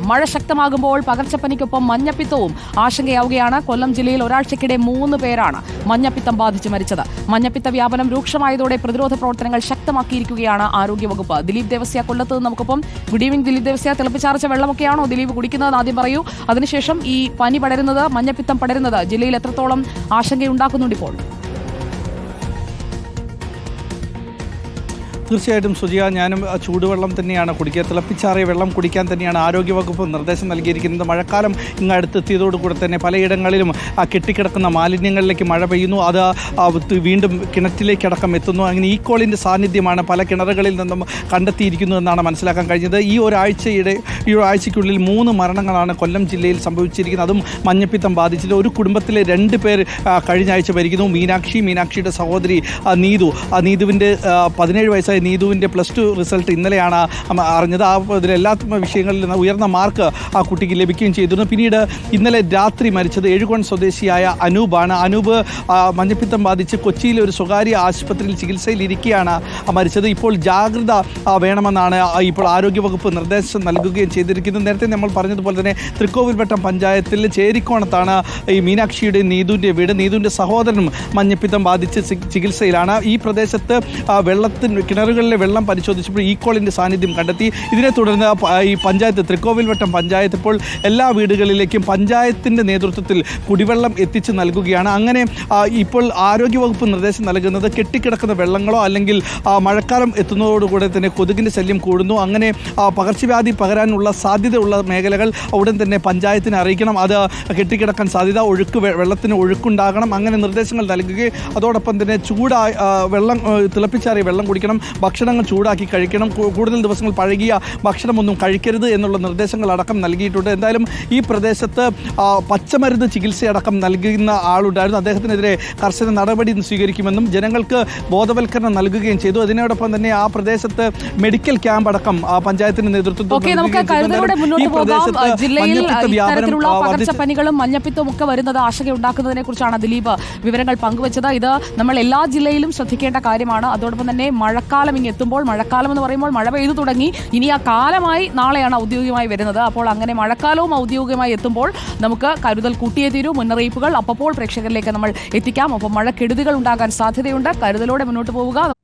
മഴ ശക്തമാകുമ്പോൾ പകർച്ചപ്പനിക്കൊപ്പം മഞ്ഞപ്പിത്തവും ആശങ്കയാവുകയാണ്. കൊല്ലം ജില്ലയിൽ ഒരാഴ്ചക്കിടെ മൂന്ന് പേരാണ് മഞ്ഞപ്പിത്തം ബാധിച്ച് മരിച്ചത്. മഞ്ഞപ്പിത്ത വ്യാപനം രൂക്ഷമായതോടെ പ്രതിരോധ പ്രവർത്തനങ്ങൾ ശക്തമാക്കിയിരിക്കുകയാണ് ആരോഗ്യവകുപ്പ്. ദിലീപ് ദേവസ്യ കൊല്ലത്ത് നമുക്കൊപ്പം. Good evening Dileep Devasya. തിളപ്പിച്ചാർച്ച വെള്ളമൊക്കെയാണോ ദിലീപ് കുടിക്കുന്നത്? ആദ്യം പറയൂ. അതിനുശേഷം ഈ പനി പടരുന്നത് മഞ്ഞപ്പിത്തം പടരുന്നത് ജില്ലയിൽ എത്രത്തോളം ആശങ്കയുണ്ടാക്കുന്നുണ്ട് ഇപ്പോൾ? തീർച്ചയായിട്ടും സുജിയ ഞാനും ചൂടുവെള്ളം തന്നെയാണ് കുടിക്കുക. തിളപ്പിച്ചാറിയ വെള്ളം കുടിക്കാൻ തന്നെയാണ് ആരോഗ്യവകുപ്പ് നിർദ്ദേശം നൽകിയിരിക്കുന്നത്. മഴക്കാലം ഇങ്ങ് അടുത്തെത്തിയതോടുകൂടെ തന്നെ പലയിടങ്ങളിലും കെട്ടിക്കിടക്കുന്ന മാലിന്യങ്ങളിലേക്ക് മഴ പെയ്യുന്നു. അത് വീണ്ടും കിണറ്റിലേക്കടക്കം എത്തുന്നു. അങ്ങനെ ഈ കോളിന്റെ സാന്നിധ്യമാണ് പല കിണറുകളിൽ നിന്നും കണ്ടെത്തിയിരിക്കുന്നു എന്നാണ് മനസ്സിലാക്കാൻ കഴിഞ്ഞത്. ഈ ഒരാഴ്ചയുടെ ഈ ഒരാഴ്ചയ്ക്കുള്ളിൽ മൂന്ന് മരണങ്ങളാണ് കൊല്ലം ജില്ലയിൽ സംഭവിച്ചിരിക്കുന്നത്. അതും മഞ്ഞപ്പിത്തം ബാധിച്ചത് ഒരു കുടുംബത്തിലെ രണ്ട് പേർ കഴിഞ്ഞ ആഴ്ച മരിക്കുന്നു. മീനാക്ഷി മീനാക്ഷിയുടെ സഹോദരി നീതു. നീതുവിന്റെ പതിനേഴ് വയസ്സായ നീതുവിന്റെ പ്ലസ് ടു റിസൾട്ട് ഇന്നലെയാണ് അറിഞ്ഞത്. ആ ഇതിലെല്ലാ വിഷയങ്ങളിൽ നിന്ന് ഉയർന്ന മാർക്ക് ആ കുട്ടിക്ക് ലഭിക്കുകയും ചെയ്തിരുന്നു. പിന്നീട് ഇന്നലെ രാത്രി മരിച്ചത് എഴുകോൺ സ്വദേശിയായ അനൂപാണ്. അനൂപ് മഞ്ഞപ്പിത്തം ബാധിച്ച് കൊച്ചിയിലെ ഒരു സ്വകാര്യ ആശുപത്രിയിൽ ചികിത്സയിലിരിക്കുകയാണ് മരിച്ചത്. ഇപ്പോൾ ജാഗ്രത വേണമെന്നാണ് ഇപ്പോൾ ആരോഗ്യവകുപ്പ് നിർദ്ദേശം നൽകുകയും ചെയ്തിരിക്കുന്നത് നേരത്തെ നമ്മൾ പറഞ്ഞതുപോലെ തന്നെ തൃക്കോവിൽവട്ടം പഞ്ചായത്തിൽ ചേരിക്കോണത്താണ് ഈ മീനാക്ഷിയുടെ നീതുവിന്റെ വീട്. നീതുവിന്റെ സഹോദരനും മഞ്ഞപ്പിത്തം ബാധിച്ച് ചികിത്സയിലാണ്. ഈ പ്രദേശത്ത് വെള്ളത്തിന് വെള്ളത്തിന് കിണറുകളിലെ വെള്ളം പരിശോധിച്ചപ്പോൾ ഈക്കോളിന്റെ സാന്നിധ്യം കണ്ടെത്തി. ഇതിനെ തുടർന്ന് ഈ പഞ്ചായത്ത് തൃക്കോവിൽവട്ടം പഞ്ചായത്ത് ഇപ്പോൾ എല്ലാ വീടുകളിലേക്കും പഞ്ചായത്തിന്റെ നേതൃത്വത്തിൽ കുടിവെള്ളം എത്തിച്ച് നൽകുകയാണ്. അങ്ങനെ ഇപ്പോൾ ആരോഗ്യവകുപ്പ് നിർദ്ദേശം നൽകുന്നത് കെട്ടിക്കിടക്കുന്ന വെള്ളങ്ങളോ അല്ലെങ്കിൽ മഴക്കാലം എത്തുന്നതോടുകൂടെ തന്നെ കൊതുകിന്റെ ശല്യം കൂടുന്നു. അങ്ങനെ പകർച്ചവ്യാധി പകരാനുള്ള സാധ്യതയുള്ള മേഖലകൾ ഉടൻ തന്നെ പഞ്ചായത്തിനെ അറിയിക്കണം. അത് കെട്ടിക്കിടക്കാൻ സാധ്യത ഒഴുക്ക് വെള്ളത്തിന് ഒഴുക്കുണ്ടാകണം. അങ്ങനെ നിർദ്ദേശങ്ങൾ നൽകുകയും അതോടൊപ്പം തന്നെ ചൂടായി വെള്ളം തിളപ്പിച്ചാറിയ വെള്ളം കുടിക്കണം. ഭക്ഷണങ്ങൾ ചൂടാക്കി കഴിക്കണം. കൂടുതൽ ദിവസങ്ങൾ പഴകിയ ഭക്ഷണമൊന്നും കഴിക്കരുത് എന്നുള്ള നിർദ്ദേശങ്ങൾ അടക്കം നൽകിയിട്ടുണ്ട്. എന്തായാലും ഈ പ്രദേശത്ത് പച്ചമരുന്ന് ചികിത്സയടക്കം നൽകുന്ന ആളുണ്ടായിരുന്നു. അദ്ദേഹത്തിനെതിരെ കർശന നടപടി സ്വീകരിക്കുമെന്നും ജനങ്ങൾക്ക് ബോധവൽക്കരണം നൽകുകയും ചെയ്തു. അതിനോടൊപ്പം തന്നെ ആ പ്രദേശത്ത് മെഡിക്കൽ ക്യാമ്പ് അടക്കം ആ, പഞ്ചായത്തിന്റെ നേതൃത്വം ഓക്കെ നമുക്ക് നൽകുകയും ചെയ്തു. കരുതലോടെ എന്തായാലും മുന്നോട്ട് ഈ പോകാം. പ്രദേശത്ത് ജില്ലയിൽ മഞ്ഞപ്പിത്ത വ്യാപനം ഇത്തരത്തിലുള്ള ആ, വർദ്ധിച്ച പകർച്ചപ്പനികളും മഞ്ഞപ്പിത്തവും ഒക്കെ വരുന്നത് ആശങ്കയുണ്ടാക്കുന്നതിനെ കുറിച്ചാണ് ദിലീപ് വിവരങ്ങൾ പങ്കുവച്ചത്. ഇത് നമ്മൾ എല്ലാ ജില്ലയിലും ശ്രദ്ധിക്കേണ്ട കാര്യമാണ്. അതോടൊപ്പം തന്നെ മഴക്കാലം ഇങ്ങ് എത്തുമ്പോൾ മഴക്കാലം എന്ന് പറയുമ്പോൾ മഴ പെയ്തു തുടങ്ങി. ഇനി ആ കാലമായി നാളെയാണ് ഔദ്യോഗികമായി വരുന്നത്. അപ്പോൾ അങ്ങനെ മഴക്കാലവും ഔദ്യോഗികമായി എത്തുമ്പോൾ നമുക്ക് കരുതൽ കൂട്ടിയേ തീരൂ മുന്നറിയിപ്പുകൾ അപ്പോൾ പ്രേക്ഷകരിലേക്ക് നമ്മൾ എത്തിക്കാം. അപ്പോൾ മഴക്കെടുതികൾ ഉണ്ടാകാൻ സാധ്യതയുണ്ട്. കരുതലോടെ മുന്നോട്ട് പോവുക.